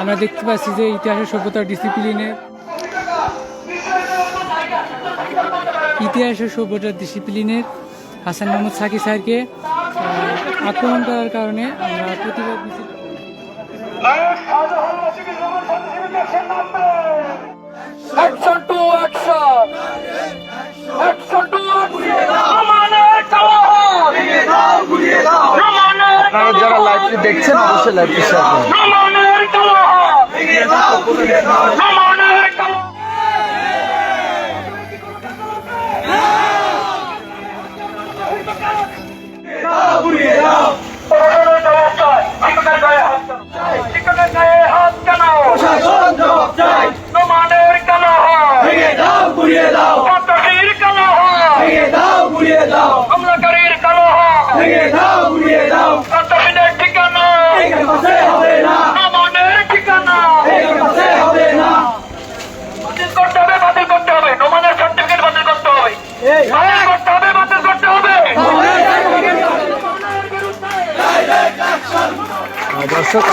আমরা দেখতে পাচ্ছি যে ইতিহাসের সভ্যতার ডিসিপ্লিনে ইতিহাসের সভ্যতার ডিসিপ্লিনের হাসান মোহাম্মদ সাকি স্যারকে আক্রমণ করার কারণে আমরা প্রতিবাদ মিছিল দেখছেন অবশ্যই লাইভটি শেয়ার দর্শক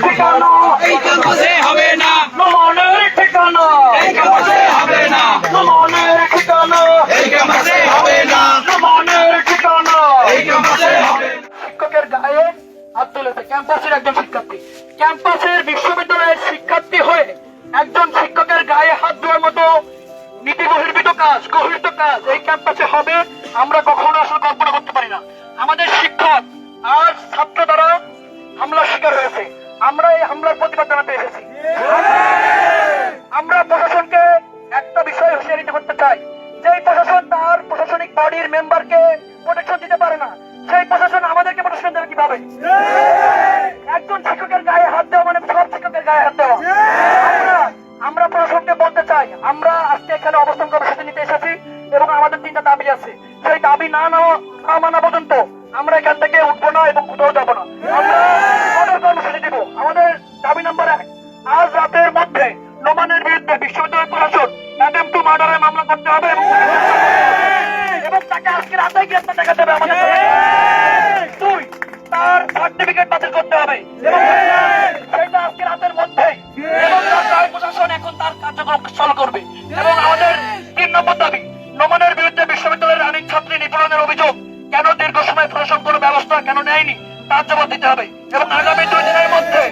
ঠিকানা শিক্ষকের গায়ে হাত তুলেছে ক্যাম্পাসের একজন শিক্ষার্থী। ক্যাম্পাসের বিশ্ববিদ্যালয়ের শিক্ষার্থী হয়ে একজন শিক্ষকের গায়ে হাত দেওয়ার মতো নীতি বহির্ভূত কাজ গহিত কাজ এই ক্যাম্পাসে হবে, আমরা কখনো আসলে কল্পনা করতে পারি না। আমাদের শিক্ষক আর ছাত্র দ্বারা হামলার শিকার হয়েছে। আমরা এই হামলার প্রতিবাদ জানাতে এসেছি। আমরা- প্রশাসনকে বলতে চাই আমরা আজকে এখানে অবস্থান কর্মসূচি নিতে এসেছি এবং আমাদের তিনটা দাবি আছে। সেই দাবি না না মানা পর্যন্ত আমরা এখান থেকে উঠবো না এবং কোথাও যাব না। আমরা কর্মসূচি দিব। আমাদের দাবি নাম্বার এক আজ রাতের মধ্যে নোমানের বিরুদ্ধে বিশ্ববিদ্যালয় প্রশাসন অ্যাটেম টু মার্ডারের মামলা করতে হবে এবং তাকে আজকে রাতে গ্রেপ্তার দেখাতে হবে আমাদের। দুই তার সার্টিফিকেট বাতিল করতে হবে এবং তার করবে এবং আমাদের তিন নম্বর দাবি নোমানের বিরুদ্ধে বিশ্ববিদ্যালয়ের রানিং ছাত্রী নিপীড়নের অভিযোগ, কেন দীর্ঘ সময় প্রশাসন কোনো ব্যবস্থা কেন নেয়নি, তার জবাব দিতে হবে এবং আগামী দুই দিনের মধ্যে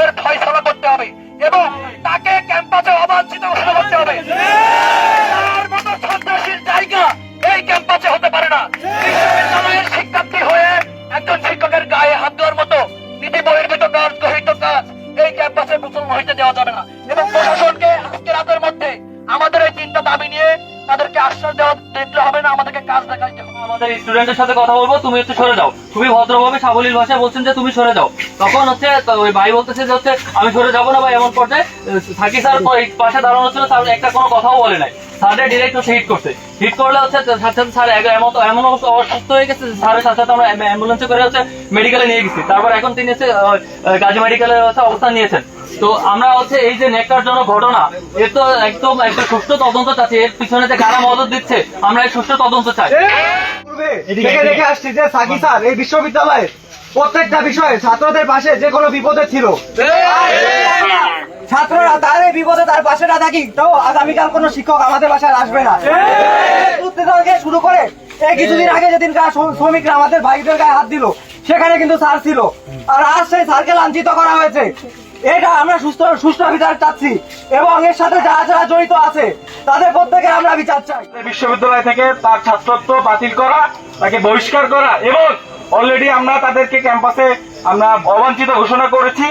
এর ফয়সলা করতে হবে এবং তাকে ক্যাম্পাসে অবাঞ্ছিত ঘোষণা করতে হবে। তার মতো সন্ত্রাসীর জায়গা এই ক্যাম্পাসে হতে পারে না। বিশ্ববিদ্যালয়ের শিক্ষার্থী হয়ে একজন শিক্ষকের গায়ে হাত দেওয়ার মতো নীতি বহির্ভূত কাজ, গহিত কাজ এই ক্যাম্পাসে মুসলমান হইতে দেওয়া হবে স্টুডেন্টের সাথে কথা বলব, তুমি একটু সরে যাও। খুবই ভদ্রভাবে সাবলীল ভাষায় বলছেন যে তুমি সরে যাও। তখন হচ্ছে ওই ভাই বলতেছে যে হচ্ছে, আমি সরে যাব না ভাই, এমন পর্যায়ে থাকি স্যার পাশে দাঁড়ানো ছিল স্যার একটা কোনো কথাও বলে নাই। স্যারের ডিরেক্ট হচ্ছে হিট করছে। হিট করলে হচ্ছে সাথে স্যার এমন এমন অবস্থা অসুস্থ হয়ে গেছে স্যারের সাথে সাথে আমরা অ্যাম্বুলেন্সে করে হচ্ছে মেডিকেলে নিয়ে গেছি। তারপর এখন তিনি হচ্ছে গাজী মেডিকেলে হচ্ছে অবস্থান নিয়েছেন। তো আমরা হচ্ছে এই যে নেককারজনক ঘটনা, এর তো একদম একটা সুষ্ঠু তদন্ত চাচ্ছি। এর পিছনে যে কারা মদত দিচ্ছে, আমরা এই সুষ্ঠু তদন্ত চাই। দেখে আসছি যে সাকি স্যার এই বিশ্ববিদ্যালয়ের প্রত্যেকটা বিষয়ে ছাত্রদের পাশে যে কোনো বিপদে ছিল। ছাত্ররা তার এই বিপদে তার পাশে না থাকি তো আগামীকাল কোনো শিক্ষক আমাদের বাসায় আসবে না। শুরু করে এই কিছুদিন আগে যেদিন শ্রমিকরা আমাদের ভাইদের গায়ে হাত দিল সেখানে কিন্তু স্যার ছিল। আর আজ সেই স্যারকে লাঞ্ছিত করা হয়েছে। এটা আমরা সুস্থ সুষ্ঠু বিচার চাচ্ছি। এবং এর সাথে যারা যারা জড়িত আছে তাদের প্রত্যেকে আমরা বিচার চাই। বিশ্ববিদ্যালয় থেকে তার ছাত্রত্ব বাতিল করা, তাকে বহিষ্কার করা এবং অলরেডি আমরা তাদেরকে ক্যাম্পাসে আমরা অবাঞ্ছিত ঘোষণা করেছি।